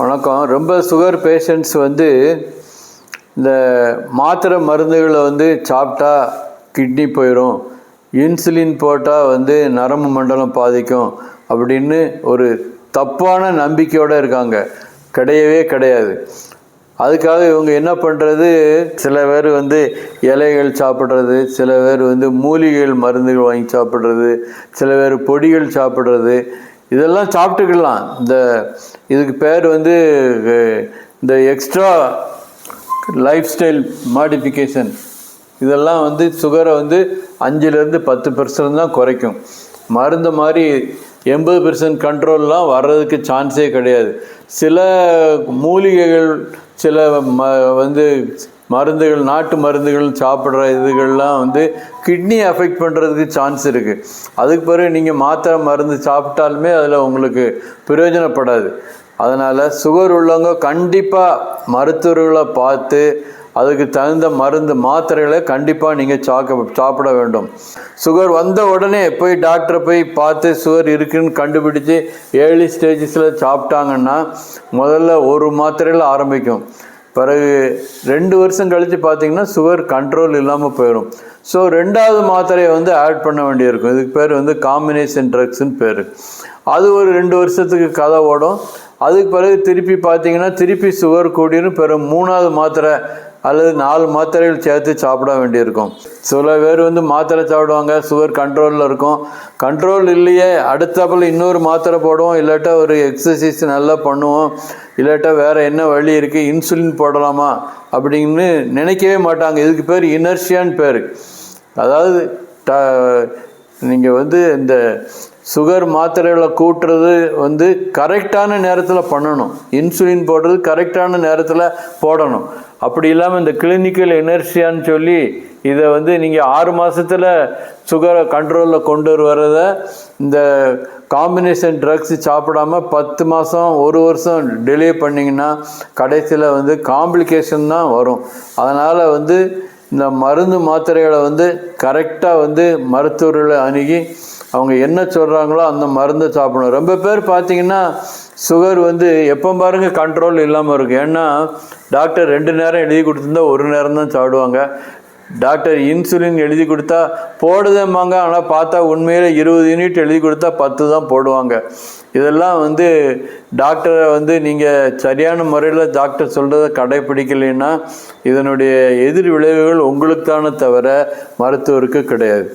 வணக்கம். ரொம்ப sugar patients வந்து இந்த மாத்திரை மருந்துகளை வந்து சாப்பிட்டா கிட்னி போயிடும் இன்சுலின் போட்டால் வந்து நரம்பு மண்டலம் பாதிக்கும் அப்படின்னு ஒரு தப்பான நம்பிக்கையோடு இருக்காங்க. கிடையவே கிடையாது. அதுக்காக இவங்க என்ன பண்ணுறது சில பேர் வந்து இலைகள் சாப்பிட்றது சில பேர் வந்து மூலிகைகள் மருந்துகள் வாங்கி சாப்பிட்றது சில பேர் பொடிகள் சாப்பிட்றது இதெல்லாம் சாப்பிட்டுக்கலாம். இந்த இதுக்கு பேர் வந்து இந்த எக்ஸ்ட்ரா லைஃப் ஸ்டைல் மாடிஃபிகேஷன் இதெல்லாம் வந்து சுகரை வந்து அஞ்சுலேருந்து பத்து பெர்சன்ட் தான் குறைக்கும். மருந்து மாதிரி எண்பது பெர்சன்ட் கண்ட்ரோல்லாம் வர்றதுக்கு சான்ஸே கிடையாது. சில மூலிகைகள் சில ம வந்து மருந்துகள் நாட்டு மருந்துகள் சாப்பிட்ற இதுகள்லாம் வந்து கிட்னி அஃபெக்ட் பண்ணுறதுக்கு சான்ஸ் இருக்குது அதுக்கு பிறகு நீங்கள் மாத்திரை மருந்து சாப்பிட்டாலுமே அதில் உங்களுக்கு பிரயோஜனப்படாது. அதனால் சுகர் உள்ளவங்க கண்டிப்பாக மருத்துவர்களை பார்த்து அதுக்கு தகுந்த மருந்து மாத்திரைகளை கண்டிப்பாக நீங்கள் சாக்க சாப்பிட வேண்டும். சுகர் வந்த உடனே போய் டாக்டரை போய் பார்த்து சுகர் இருக்குன்னு கண்டுபிடிச்சு ஏர்லி ஸ்டேஜஸில் சாப்பிட்டாங்கன்னா முதல்ல ஒரு மாத்திரையில் ஆரம்பிக்கும். பிறகு ரெண்டு வருஷம் கழித்து பார்த்தீங்கன்னா சுகர் கண்ட்ரோல் இல்லாமல் போயிடும். ஸோ ரெண்டாவது மாத்திரையை வந்து ஆட் பண்ண வேண்டியிருக்கும். இதுக்கு பேர் வந்து காம்பினேஷன் ட்ரக்ஸ்னு பேர். அது ஒரு ரெண்டு வருஷத்துக்கு கதை ஓடும். அதுக்கு பிறகு திருப்பி பார்த்தீங்கன்னா திருப்பி சுகர் கூடிரும் பிறகு மூணாவது மாத்திரை அல்லது நாலு மாத்திரைகள் சேர்த்து சாப்பிட வேண்டியிருக்கும். சில பேர் வந்து மாத்திரை சாப்பிடுவாங்க சுகர் கண்ட்ரோலில் இருக்கும். கண்ட்ரோல் இல்லையே அடுத்தப்பில் இன்னொரு மாத்திரை போடுவோம் இல்லாட்டா ஒரு எக்ஸசைஸ் நல்லா பண்ணுவோம் இல்லாட்டா வேறு என்ன வழி இருக்குது இன்சுலின் போடலாமா அப்படின்னு நினைக்கவே மாட்டாங்க. இதுக்கு பேர் இனர்ஷியான்னு பேர். அதாவது ட நீங்கள் வந்து இந்த சுகர் மாத்திரைகளை கூட்டுறது வந்து கரெக்டான நேரத்தில் பண்ணணும். இன்சுலின் போடுறது கரெக்டான நேரத்தில் போடணும். அப்படி இல்லாமல் இந்த கிளினிக்கல் எனர்ஜியான்னு சொல்லி இதை வந்து நீங்கள் ஆறு மாதத்தில் சுகரை கண்ட்ரோலில் கொண்டு வரத இந்த காம்பினேஷன் ட்ரக்ஸ் சாப்பிடாம பத்து மாதம் ஒரு வருஷம் டிலே பண்ணிங்கன்னா கடைசியில் வந்து காம்ப்ளிகேஷன் தான் வரும். அதனால் வந்து இந்த மருந்து மாத்திரைகளை வந்து கரெக்டாக வந்து மருத்துவர்களை அணுகி அவங்க என்ன சொல்கிறாங்களோ அந்த மருந்தை சாப்பிடணும். ரொம்ப பேர் பார்த்தீங்கன்னா சுகர் வந்து எப்போ பாருங்க கண்ட்ரோல் இல்லாமல் இருக்கும். ஏன்னா டாக்டர் ரெண்டு நேரம் எழுதி கொடுத்துருந்தா ஒரு நேரம் தான் சாப்பிடுவாங்க. டாக்டர் இன்சுலின் எழுதி கொடுத்தா போடுதும்பாங்க. ஆனால் பார்த்தா உண்மையில் இருபது யூனிட் எழுதி கொடுத்தா பத்து தான் போடுவாங்க. இதெல்லாம் வந்து டாக்டரை வந்து நீங்கள் சரியான முறையில் டாக்டர் சொல்கிறத கடைப்பிடிக்கலைன்னா இதனுடைய எதிர் விளைவுகள் உங்களுக்கான தவிர மருத்துவருக்கு கிடையாது.